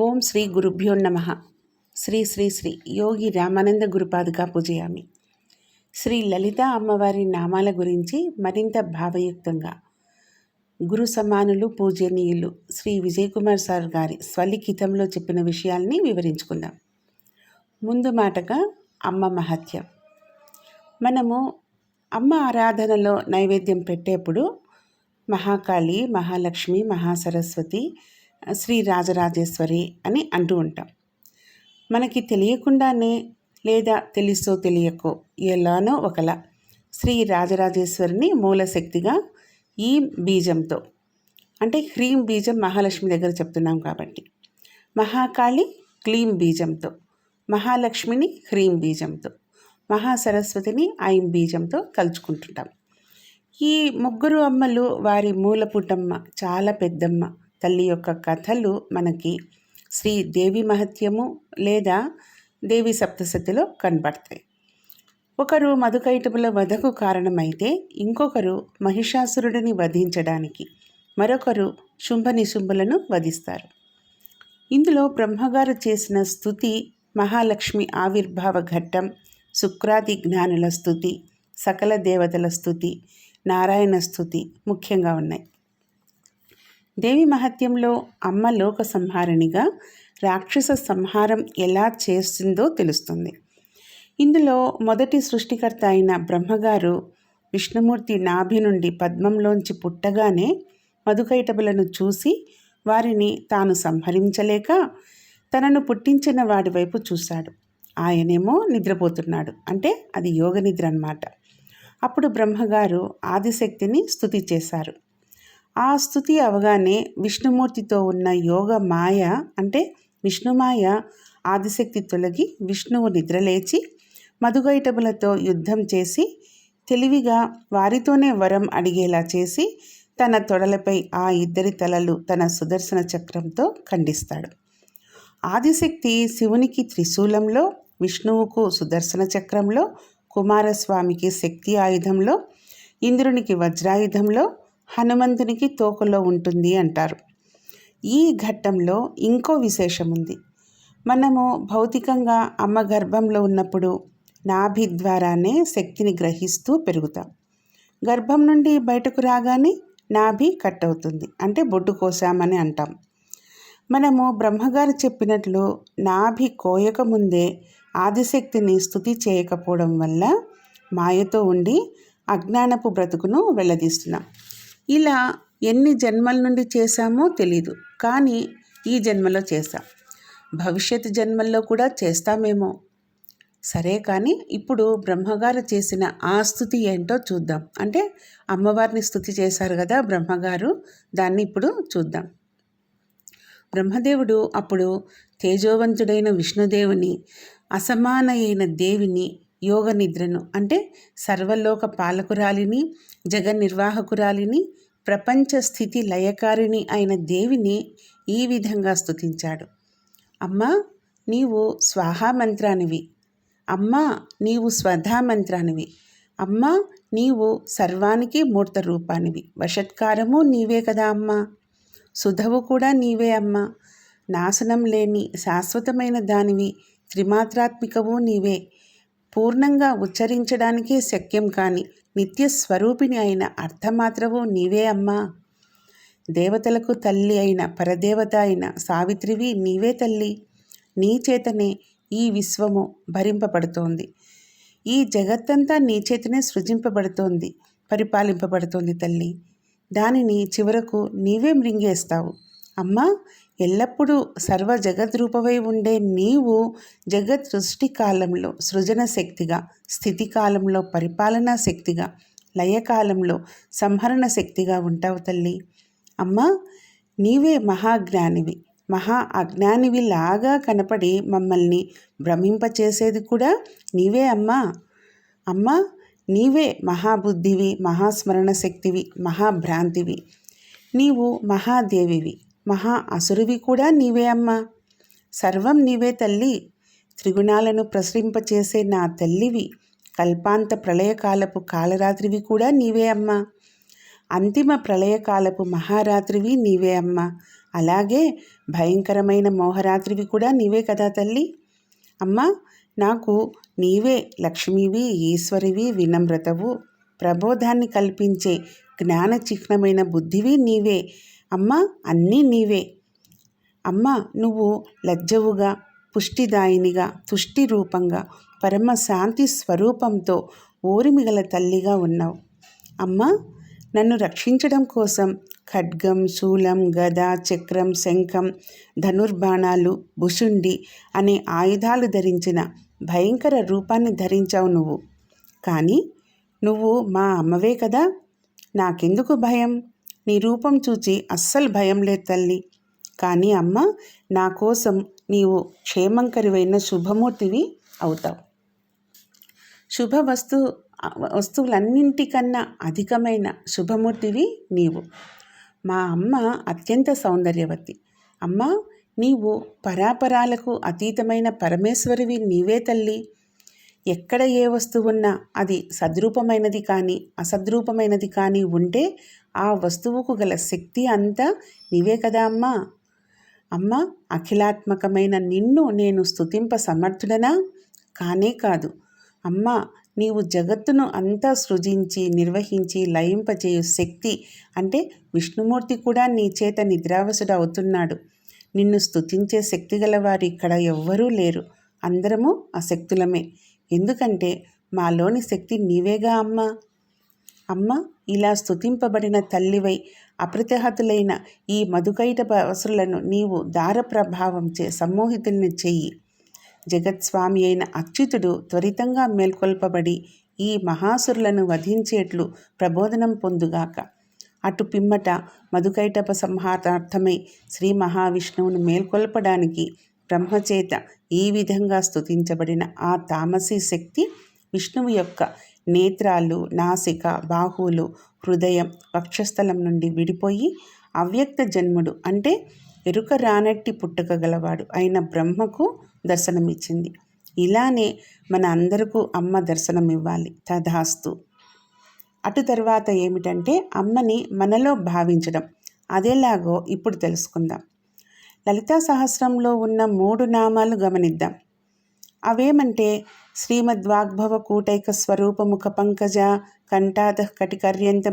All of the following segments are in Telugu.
ఓం శ్రీ గురుభ్యో నమ. శ్రీ శ్రీ శ్రీ యోగి రామానంద గురుపాదుగా పూజయామి. శ్రీ లలిత అమ్మవారి నామాల గురించి మరింత భావయుక్తంగా గురు సమానులు పూజనీయులు శ్రీ విజయ్ కుమార్ సార్ గారి స్వలిఖితంలో చెప్పిన విషయాల్ని వివరించుకుందాం. ముందు మాటగా అమ్మ మహత్యం. మనము అమ్మ ఆరాధనలో నైవేద్యం పెట్టేప్పుడు మహాకాళి మహాలక్ష్మి మహాసరస్వతి శ్రీ రాజరాజేశ్వరి అని అంటూ ఉంటాం. మనకి తెలియకుండానే లేదా తెలుసో తెలియకో ఎలానో ఒకలా శ్రీ రాజరాజేశ్వరిని మూలశక్తిగా ఈ బీజంతో అంటే హ్రీం బీజం మహాలక్ష్మి దగ్గర చెప్తున్నాం కాబట్టి మహాకాళి క్లీం బీజంతో మహాలక్ష్మిని హ్రీం బీజంతో మహాసరస్వతిని ఐం బీజంతో కలుచుకుంటుంటాం ఈ ముగ్గురు అమ్మలు వారి మూలపుటమ్మ చాలా పెద్దమ్మ తల్లి యొక్క కథలు మనకి శ్రీ దేవి మహత్యము లేదా దేవి సప్తశతిలో కనబడతాయి. ఒకరు మధుకైటముల వధకు కారణమైతే ఇంకొకరు మహిషాసురుడిని వధించడానికి మరొకరు శుంభ నిశుంభులను వధిస్తారు. ఇందులో బ్రహ్మగారు చేసిన స్థుతి మహాలక్ష్మి ఆవిర్భావ ఘట్టం శుక్రాది జ్ఞానుల స్థుతి సకల దేవతల స్థుతి నారాయణ స్థుతి ముఖ్యంగా ఉన్నాయి. దేవి మహత్యంలో అమ్మ లోక సంహారిణిగా రాక్షస సంహారం ఎలా చేస్తుందో తెలుస్తుంది. ఇందులో మొదటి సృష్టికర్త అయిన బ్రహ్మగారు విష్ణుమూర్తి నాభి నుండి పద్మంలోంచి పుట్టగానే మధుకైటబులను చూసి వారిని తాను సంహరించలేక తనను పుట్టించిన వాడి వైపు చూశాడు. ఆయనేమో నిద్రపోతున్నాడు. అంటే అది యోగ నిద్ర అన్నమాట. అప్పుడు బ్రహ్మగారు ఆదిశక్తిని స్థుతి చేశారు. ఆ స్థుతి అవగానే విష్ణుమూర్తితో ఉన్న యోగ మాయ అంటే విష్ణుమాయ ఆదిశక్తి తొలగి విష్ణువు నిద్రలేచి మధుగైటములతో యుద్ధం చేసి తెలివిగా వారితోనే వరం అడిగేలా చేసి తన తొడలపై ఆ ఇద్దరి తలలు తన సుదర్శన చక్రంతో ఖండిస్తాడు. ఆదిశక్తి శివునికి త్రిశూలంలో విష్ణువుకు సుదర్శన చక్రంలో కుమారస్వామికి శక్తి ఆయుధంలో ఇంద్రునికి వజ్రాయుధంలో హనుమంతునికి తోకలో ఉంటుంది అంటారు. ఈ ఘట్టంలో ఇంకో విశేషం ఉంది మనము భౌతికంగా అమ్మ గర్భంలో ఉన్నప్పుడు నాభి ద్వారానే శక్తిని గ్రహిస్తూ పెరుగుతాం. గర్భం నుండి బయటకు రాగానే నాభి కట్ అవుతుంది అంటే బొడ్డు కోసామని అంటాం. మనము బ్రహ్మగారు చెప్పినట్లు నాభి కోయక ముందే ఆదిశక్తిని స్థుతి చేయకపోవడం వల్ల మాయతో ఉండి అజ్ఞానపు బ్రతుకును వెళ్ళదీస్తున్నాం ఇలా ఎన్ని జన్మల నుండి చేశామో తెలీదు కానీ ఈ జన్మలో చేశాం. భవిష్యత్ జన్మల్లో కూడా చేస్తామేమో. సరే కానీ ఇప్పుడు బ్రహ్మగారు చేసిన ఆ స్థుతి ఏంటో చూద్దాం. అంటే అమ్మవారిని స్థుతి చేశారు కదా బ్రహ్మగారు దాన్ని ఇప్పుడు చూద్దాం. బ్రహ్మదేవుడు అప్పుడు తేజోవంతుడైన విష్ణుదేవుని అసమానయైన దేవిని యోగ నిద్రను అంటే సర్వలోక పాలకురాలిని జగన్నిర్వాహకురాలిని ప్రపంచ స్థితి లయకారిణి అయిన దేవిని ఈ విధంగా స్తుతించాడు. అమ్మా నీవు స్వాహా మంత్రానివి. అమ్మా నీవు స్వధా మంత్రానివి. అమ్మా నీవు సర్వానికి మూర్త రూపానివి. వషత్కారము నీవే కదా అమ్మా. సుధవు కూడా నీవే అమ్మా. నాశనం లేని శాశ్వతమైన దానివి త్రిమాత్రాత్మికవు నీవే. పూర్ణంగా ఉచ్చరించడానికే శక్యం కాని నిత్య స్వరూపిణి అయిన అర్థమాత్రవు నీవే అమ్మా. దేవతలకు తల్లి అయిన పరదేవత అయిన సావిత్రివి నీవే తల్లి. నీ చేతనే ఈ విశ్వము భరింపబడుతోంది. ఈ జగత్తంతా నీ చేతనే సృజింపబడుతోంది పరిపాలింపబడుతోంది తల్లి. దానిని చివరకు నీవే మృంగేస్తావు. అమ్మా ఎల్లప్పుడూ సర్వ జగద్రూపవై ఉండే నీవు జగత్ సృష్టి కాలంలో సృజన శక్తిగా స్థితి కాలంలో పరిపాలనా శక్తిగా లయకాలంలో సంహరణ శక్తిగా ఉంటావు తల్లి. అమ్మా నీవే మహాజ్ఞానివి. మహా అజ్ఞానివి లాగా కనపడి మమ్మల్ని భ్రమింపచేసేది కూడా నీవే అమ్మా. అమ్మా నీవే మహాబుద్ధివి మహాస్మరణ శక్తివి మహాభ్రాంతివి. నీవు మహాదేవివి. మహా అసురువి కూడా నీవే అమ్మా. సర్వం నీవే తల్లి. త్రిగుణాలను ప్రసరింపచేసే నా తల్లివి. కల్పాంత ప్రళయకాలపు కాలరాత్రివి కూడా నీవే అమ్మా. అంతిమ ప్రళయకాలపు మహారాత్రివి నీవే అమ్మ. అలాగే భయంకరమైన మోహరాత్రివి కూడా నీవే కదా తల్లి. అమ్మ నాకు నీవే లక్ష్మివి ఈశ్వరివి వినమ్రతవు. ప్రబోధాన్ని కల్పించే జ్ఞాన చిహ్నమైన బుద్ధివి నీవే. అమ్మ అన్నీ నీవే. అమ్మ నువ్వు లజ్జవుగా పుష్టిదాయినిగా తుష్టి రూపంగా పరమ శాంతి స్వరూపంతో ఓరిమిగల తల్లిగా ఉన్నావు. అమ్మ నన్ను రక్షించడం కోసం ఖడ్గం శూలం గద చక్రం శంఖం ధనుర్బాణాలు భుషుండి అనే ఆయుధాలు ధరించిన భయంకర రూపాన్ని ధరించావు నువ్వు. కానీ నువ్వు మా అమ్మవే కదా? నాకెందుకు భయం? నీ రూపం చూచి అస్సలు భయం లేదు తల్లి. కానీ అమ్మ నా కోసం నీవు క్షేమంకరివైన శుభమూర్తివి అవుతావు. శుభ వస్తు వస్తువులన్నింటికన్నా అధికమైన శుభమూర్తివి నీవు. మా అమ్మ అత్యంత సౌందర్యవతి. అమ్మ నీవు పరాపరాలకు అతీతమైన పరమేశ్వరివి నీవే తల్లి. ఎక్కడ ఏ వస్తువున్నా అది సద్రూపమైనది కానీ అసద్రూపమైనది కానీ ఉంటే ఆ వస్తువుకు గల శక్తి అంతా నీవే కదా అమ్మా. అమ్మ అఖిలాత్మకమైన నిన్ను నేను స్థుతింప సమర్థుడనా? కానే కాదు. అమ్మ నీవు జగత్తును అంతా సృజించి నిర్వహించి లయింపచేయు శక్తి అంటే విష్ణుమూర్తి కూడా నీ చేత నిద్రావసుడు అవుతున్నాడు. నిన్ను స్థుతించే శక్తి గలవారు ఇక్కడ ఎవ్వరూ లేరు. అందరము అశక్తులమే. ఎందుకంటే మాలోని శక్తి నీవేగా అమ్మ. అమ్మ ఇలా స్తుతింపబడిన తల్లివై అప్రతిహతులైన ఈ మధుకైట అవసరులను నీవు దార ప్రభావంచే సమ్మోహితుల్ని చెయ్యి. జగత్స్వామి అయిన అచ్యుతుడు త్వరితంగా మేల్కొల్పబడి ఈ మహాసురులను వధించేట్లు ప్రబోధనం పొందుగాక. అటు పిమ్మట మధుకైటప సంహారార్థమై శ్రీ మహావిష్ణువును మేల్కొల్పడానికి బ్రహ్మచేత ఈ విధంగా స్తుతించబడిన ఆ తామసీ శక్తి విష్ణువు యొక్క నేత్రాలు నాసిక బాహువులు హృదయం వక్షస్థలం నుండి విడిపోయి అవ్యక్త జన్ముడు అంటే ఎరుక రానట్టి పుట్టుక గలవాడు అయిన బ్రహ్మకు దర్శనమిచ్చింది. ఇలానే మన అందరికీ అమ్మ దర్శనం ఇవ్వాలి తధాస్తు అటు తర్వాత ఏమిటంటే అమ్మని మనలో భావించడం. అదేలాగో ఇప్పుడు తెలుసుకుందాం. లలితా సహస్రంలో ఉన్న మూడు నామాలు గమనిద్దాం. అవేమంటే శ్రీమద్వాగ్భవ కూటైక స్వరూపముఖ పంకజ కంఠాద కటికర్యంత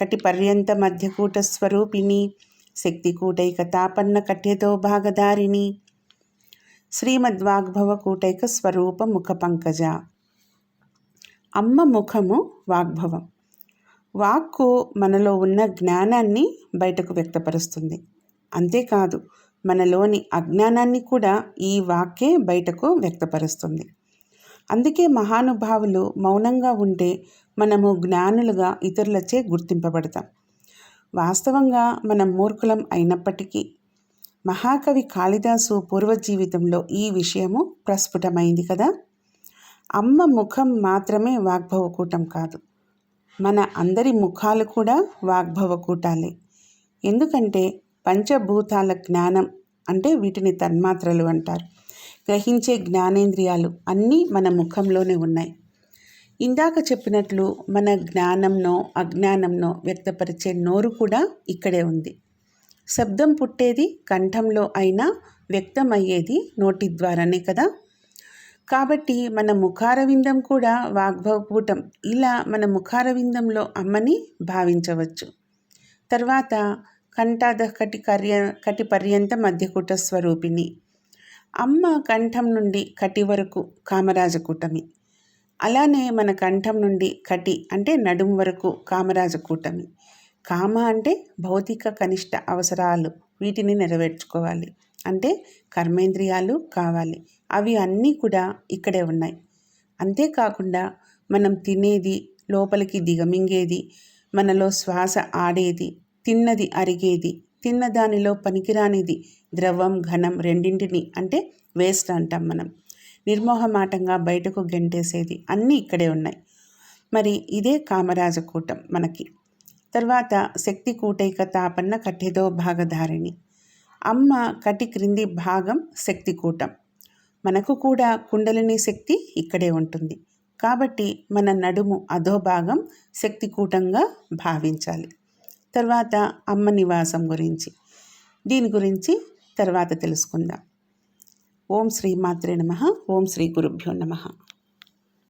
కటి పర్యంత మధ్యకూట స్వరూపిణి శక్తి కూటైక తాపన్న కఠ్యతో భాగధారిణి. శ్రీమద్వాగ్భవ కూటైక స్వరూప ముఖ పంకజ. అమ్మ ముఖము వాగ్భవం. వాక్కు మనలో ఉన్న జ్ఞానాన్ని బయటకు వ్యక్తపరుస్తుంది. అంతేకాదు మనలోని అజ్ఞానాన్ని కూడా ఈ వాక్యే బయటకు వ్యక్తపరుస్తుంది. అందుకే మహానుభావులు మౌనంగా ఉంటే మనము జ్ఞానులుగా ఇతరులచే గుర్తింపబడతాం. వాస్తవంగా మనం మూర్ఖులం అయినప్పటికీ మహాకవి కాళిదాసు పూర్వజీవితంలో ఈ విషయము ప్రస్ఫుటమైంది కదా? అమ్మ ముఖం మాత్రమే వాగ్భవకూటం కాదు. మన అందరి ముఖాలు కూడా వాగ్భవకూటాలే. ఎందుకంటే పంచభూతాల జ్ఞానం అంటే వీటిని తన్మాత్రలు అంటారు. గ్రహించే జ్ఞానేంద్రియాలు అన్నీ మన ముఖంలోనే ఉన్నాయి. ఇందాక చెప్పినట్లు మన జ్ఞానంనో అజ్ఞానంనో వ్యక్తపరిచే నోరు కూడా ఇక్కడే ఉంది. శబ్దం పుట్టేది కంఠంలో అయినా వ్యక్తమయ్యేది నోటి ద్వారానే కదా? కాబట్టి మన ముఖారవిందం కూడా వాగ్భవపూటం. ఇలా మన ముఖారవిందంలో అమ్మని భావించవచ్చు. తర్వాత కంఠాదకటి కర్య కటి పర్యంత మధ్యకూట స్వరూపిణి. అమ్మ కంఠం నుండి కటి వరకు కామరాజకూటమి. అలానే మన కంఠం నుండి కటి అంటే నడుము వరకు కామరాజకూటమి. కామ అంటే భౌతిక కనిష్ట అవసరాలు వీటిని నెరవేర్చుకోవాలి. అంటే కర్మేంద్రియాలు కావాలి. అవి అన్నీ కూడా ఇక్కడే ఉన్నాయి. అంతేకాకుండా మనం తినేది లోపలికి దిగమింగేది మనలో శ్వాస ఆడేది తిన్నది అరిగేది తిన్న దానిలో పనికిరానిది ద్రవం ఘనం రెండింటిని అంటే వేస్ట్ అంటాం మనం. నిర్మోహమాటంగా బయటకు గెంటేసేది అన్నీ ఇక్కడే ఉన్నాయి. మరి ఇదే కామరాజకూటం మనకి. తర్వాత శక్తి కూటైక తాపన్న కట్టెదో భాగధారిణి. అమ్మ కటి క్రింది భాగం శక్తి కూటం. మనకు కూడా కుండలిని శక్తి ఇక్కడే ఉంటుంది. కాబట్టి మన నడుము అధోభాగం శక్తికూటంగా భావించాలి. తర్వాత అమ్మ నివాసం గురించి. దీని గురించి తర్వాత తెలుసుకుందాం. ఓం శ్రీ మాత్రే నమ. ఓం శ్రీ గురుభ్యో నమ.